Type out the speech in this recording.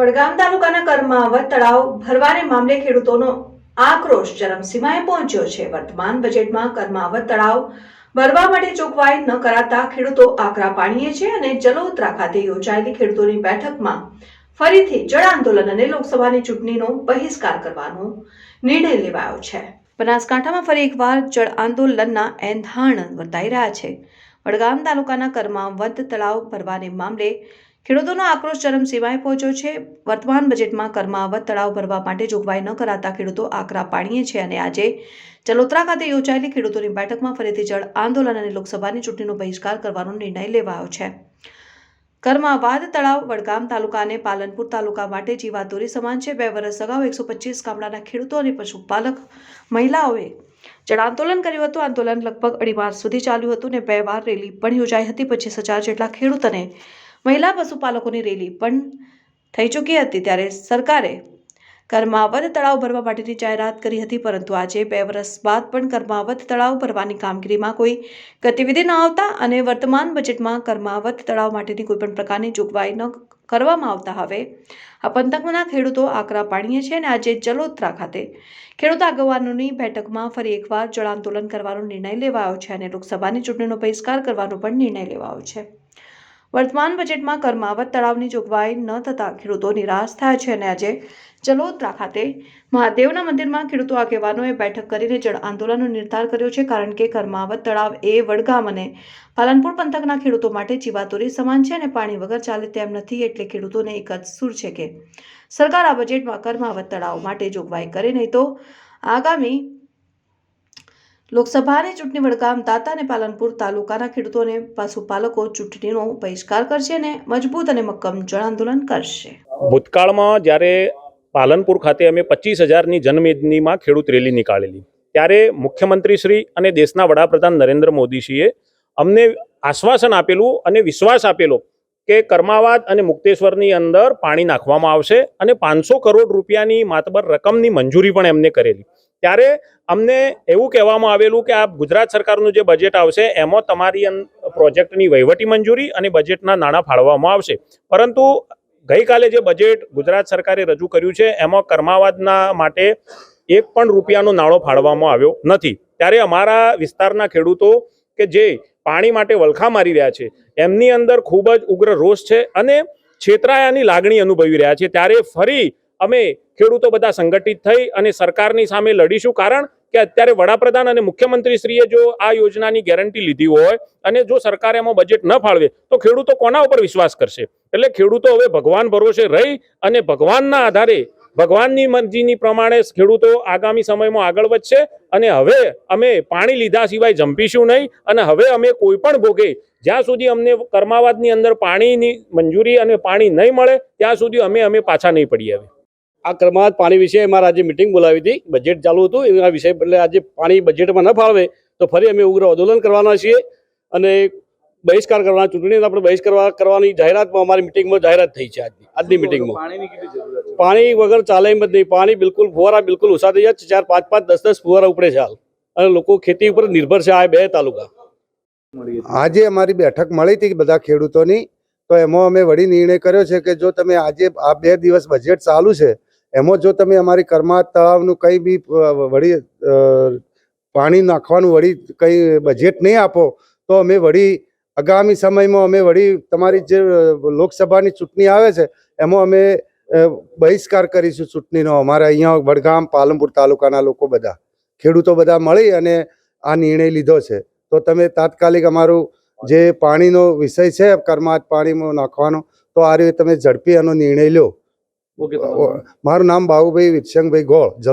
વડગામ તાલુકાના કર્માવત તળાવ ભરવાને મામલે ખેડૂતોનો આક્રોશ ચરમસીમાએ પહોંચ્યો છે. વર્તમાન બજેટમાં કર્માવત તળાવ ભરવા માટે જોગવાઈ ન કરાતા ખેડૂતો આકરા પાણીએ છે અને જલોત્રા ખાતે યોજાયેલી ખેડૂતોની બેઠકમાં ફરીથી જળ આંદોલન અને લોકસભાની ચૂંટણીનો બહિષ્કાર કરવાનો નિર્ણય લેવાયો છે. બનાસકાંઠામાં ફરી એકવાર જળ આંદોલનના એંધાણ વર્તાઈ રહ્યા છે. વડગામ તાલુકાના કર્માવત તળાવ ભરવાને મામલે ખેડૂતોનો આક્રોશ ચરમસીમાએ પહોંચ્યો છે. વર્તમાન બજેટમાં કર્માવત તળાવ ભરવા માટે જોગવાઈ ન કરાતા ખેડૂતો આકરા પાણીએ છે અને આજે ચલોત્રા ખાતે યોજાયેલી ખેડૂતોની બેઠકમાં ફરીથી જળ આંદોલન અને લોકસભાની ચૂંટણીનો બહિષ્કાર કરવાનો નિર્ણય લેવાયો છે. કર્માવાદ તળાવ વડગામ તાલુકા અને પાલનપુર તાલુકા માટે જીવાતોરી સમાન છે. બે વર્ષ અગાઉ એકસો પચીસ ગામડાના ખેડૂતો અને પશુપાલક મહિલાઓએ જળ આંદોલન કર્યું હતું. આંદોલન લગભગ અઢી માર્ચ સુધી ચાલ્યું હતું ને બે વાર રેલી પણ યોજાઈ હતી. પચીસ હજાર જેટલા ખેડૂત અને મહિલા પશુપાલકોની રેલી પણ થઈ ચૂકી હતી ત્યારે સરકારે કર્માવત તળાવ ભરવા માટેની જાહેરાત કરી હતી, પરંતુ આજે બે વર્ષ બાદ પણ કર્માવત તળાવ ભરવાની કામગીરીમાં કોઈ ગતિવિધિ ન આવતા અને વર્તમાન બજેટમાં કર્માવત તળાવ માટેની કોઈપણ પ્રકારની જોગવાઈ ન કરવામાં આવતા. હવે આ પંથકના ખેડૂતો આકરા પાણીએ છે અને આજે જલોત્રા ખાતે ખેડૂત આગેવાનોની બેઠકમાં ફરી એકવાર જળ આંદોલન કરવાનો નિર્ણય લેવાયો છે અને લોકસભાની ચૂંટણીનો બહિષ્કાર કરવાનો પણ નિર્ણય લેવાયો છે. વર્તમાન બજેટમાં કર્માવત તળાવની જોગવાઈ ન થતાં ખેડૂતો નિરાશ થયા છે અને આજે જલોત્રા ખાતે મહાદેવના મંદિરમાં ખેડૂતો આગેવાનોએ બેઠક કરીને જળ આંદોલનનો નિર્ધાર કર્યો છે કારણ કે કર્માવત તળાવ એ વડગામ અને પાલનપુર પંથકના ખેડૂતો માટે જીવાતોરી સમાન છે અને પાણી વગર ચાલે તેમ નથી એટલે ખેડૂતોને એક જ સૂર છે કે સરકાર આ બજેટમાં કર્માવત તળાવ માટે જોગવાઈ કરે નહીં તો આગામી લોકસભાની ચૂંટણી વડગામ દાતા અને પાલનપુર તાલુકાના ખેડૂતોને પશુપાલકો ચૂંટણીનો બહિષ્કાર કરશે અને મજબૂત અને મક્કમ જળ આંદોલન કરશે. ભૂતકાળમાં જ્યારે પાલનપુર ખાતે અમે પચીસ હજારની જનમેદનીમાં ખેડૂત રેલી નીકાળેલી, ત્યારે મુખ્યમંત્રી શ્રી અને દેશના વડાપ્રધાન નરેન્દ્ર મોદીજીએ અમને આશ્વાસન આપેલું અને વિશ્વાસ આપેલો કે કર્માવાદ અને મુક્તેશ્વરની અંદર પાણી નાખવામાં આવશે અને પાંચસો કરોડ રૂપિયાની માતબર રકમની મંજૂરી પણ એમને કરેલી. ત્યારે અમને એવું કહેવામાં આવેલું કે આ ગુજરાત સરકારનું જે બજેટ આવશે, એમાં તમારી પ્રોજેક્ટની વહીવટી મંજૂરી અને બજેટના નાણાં ફાળવવામાં આવશે. પરંતુ ગઈકાલે જે બજેટ ગુજરાત સરકારે રજૂ કર્યું છે, એમાં કર્માવાદના માટે એક પણ રૂપિયાનો નાણો ફાળવવામાં આવ્યો નથી. ત્યારે અમારા વિસ્તારના ખેડૂતો કે જે પાણી માટે વલખા મારી રહ્યા છે, એમની અંદર ખૂબ જ ઉગ્ર રોષ છે અને છેતરાયાની લાગણી અનુભવી રહ્યા છે. ત્યારે ફરી અમે ખેડૂતો બધા સંગઠિત થઈ અને સરકારની સામે લડીશું. કારણ કે અત્યારે વડાપ્રધાન અને મુખ્યમંત્રીશ્રીએ જો આ યોજનાની ગેરંટી લીધી હોય અને જો સરકાર એમાં બજેટ ન ફાળવે, તો ખેડૂતો કોના ઉપર વિશ્વાસ કરશે? એટલે ખેડૂતો હવે ભગવાન ભરોસે રહી અને ભગવાનના આધારે, ભગવાનની મરજીની પ્રમાણે ખેડૂતો આગામી સમયમાં આગળ વધશે અને હવે અમે પાણી લીધા સિવાય જંપીશું નહીં અને હવે અમે કોઈ પણ ભોગે, જ્યાં સુધી અમને કર્માવાદની અંદર પાણીની મંજૂરી અને પાણી નહીં મળે, ત્યાં સુધી અમે અમે પાછા નહીં પડીએ હવે. આ ક્રમાંક પાણી વિશે મારે આજે મિટિંગ બોલાવી હતી. બજેટ ચાલુ હતું. એના વિષય એટલે આજે પાણી બજેટમાં ન ફાળવે તો ફરી અમે ઉગ્ર આંદોલન કરવાના છીએ અને બહિષ્કાર કરવાના ચૂંટણી આપણે બહિષ્કાર કરવાની જાહેરાતમાં અમારી મિટિંગમાં જાહેરાત થઈ છે આજની. આજની મિટિંગમાં પાણી વગર ચાલે એમ જ નહીં. પાણી બિલકુલ ફુવારા બિલકુલ ઓછા થઈ જાય ચાર પાંચ પાંચ દસ દસ ફુવારા ઉપડે છે હાલ. અને લોકો ખેતી ઉપર નિર્ભર છે. આ બે તાલુકા. આજે અમારી બેઠક મળી હતી બધા ખેડૂતોની. તો એમાં અમે વળી નિર્ણય કર્યો છે કે જો તમે આજે આ બે દિવસ બજેટ ચાલુ છે એમાં જો તમે અમારી કરમા તળાવનું કંઈ બી વળી પાણી નાખવાનું વળી કંઈ બજેટ નહીં આપો, તો અમે વળી આગામી સમયમાં અમે વળી તમારી જે લોકસભાની ચૂંટણી આવે છે, એમાં અમે બહિષ્કાર કરીશું ચૂંટણીનો. અમારા અહીંયા વડગામ, પાલનપુર તાલુકાના લોકો બધા, ખેડૂતો બધા મળી અને આ નિર્ણય લીધો છે. તો તમે તાત્કાલિક અમારું જે પાણીનો વિષય છે કર્માત પાણીમાં નાખવાનો, તો આ રીતે તમે ઝડપી એનો નિર્ણય લો. ઓકે મારું નામ બાહુભાઈ વિરસંગભાઈ ગોળ જલો